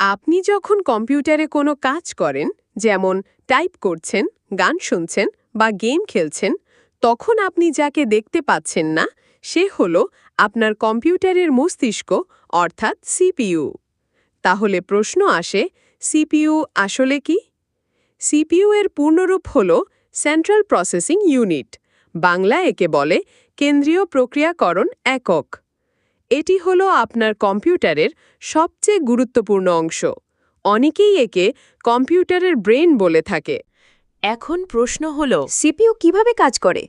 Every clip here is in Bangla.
আপনি যখন কম্পিউটারে কোনো কাজ করেন, যেমন টাইপ করছেন, গান শুনছেন বা গেম খেলছেন, তখন আপনি যাকে দেখতে পাচ্ছেন না, সে হল আপনার কম্পিউটারের মস্তিষ্ক, অর্থাৎ সিপিইউ। তাহলে প্রশ্ন আসে, সিপিইউ আসলে কি? সিপিইউ এর পূর্ণরূপ হল সেন্ট্রাল প্রসেসিং ইউনিট বাংলা একে বলে কেন্দ্রীয় প্রক্রিয়াকরণ একক। এটি হলো আপনার কম্পিউটারের সবচেয়ে গুরুত্বপূর্ণ অংশ। অনেকেই একে কম্পিউটারের ব্রেন বলে থাকে। এখন প্রশ্ন হল, সিপিইউ কীভাবে কাজ করে?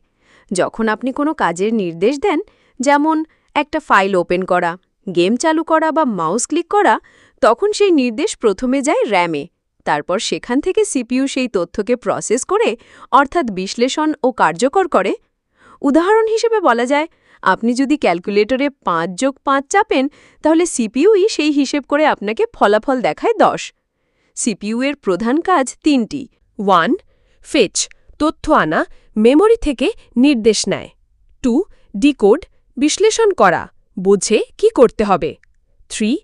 যখন আপনি কোনো কাজের নির্দেশ দেন, যেমন একটা ফাইল ওপেন করা, গেম চালু করা বা মাউস ক্লিক করা, তখন সেই নির্দেশ প্রথমে যায় র্যামে। তারপর সেখান থেকে সিপিইউ সেই তথ্যকে প্রসেস করে, অর্থাৎ বিশ্লেষণ ও কার্যকর করে। উদাহরণ হিসেবে বলা যায় আপনি যদি ক্যালকুলেটরে পাঁচ যোগ পাঁচ চাপেন, তাহলে সিপিইউই সেই হিসেব করে আপনাকে ফলাফল দেখায় দশ। সিপিইউ এর প্রধান কাজ তিনটি। ওয়ান, ফেচ, তথ্য আনা, মেমরি থেকে নির্দেশ নেয়। টু, ডিকোড, বিশ্লেষণ করা, বোঝে কি করতে হবে। থ্রি,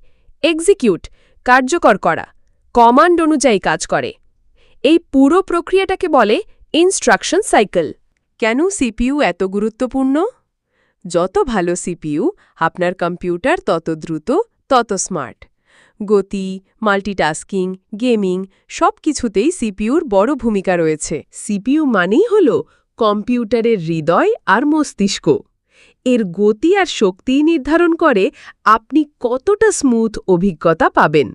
এক্সিকিউট, কার্যকর করা, কমান্ড অনুযায়ী কাজ করে। এই পুরো প্রক্রিয়াটাকে বলে ইনস্ট্রাকশন সাইকেল। কেন সিপিইউ এত গুরুত্বপূর্ণ? যত ভালো সিপিইউ, আপনার কম্পিউটার তত দ্রুত, তত স্মার্ট। গতি, মাল্টিটাস্কিং, গেমিং সব কিছুতেই সিপিইউর বড় ভূমিকা রয়েছে। সিপিইউ মানেই হল কম্পিউটারের হৃদয় আর মস্তিষ্ক। এর গতি আর শক্তিই নির্ধারণ করে আপনি কতটা স্মুথ অভিজ্ঞতা পাবেন।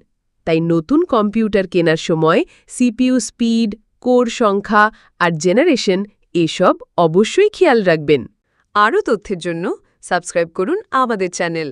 তাই নতুন কম্পিউটার কেনার সময় সিপিইউ স্পিড, কোর সংখ্যা আর জেনারেশন এসব অবশ্যই খেয়াল রাখবেন। আরও তথ্যের জন্য সাবস্ক্রাইব করুন আমাদের চ্যানেল।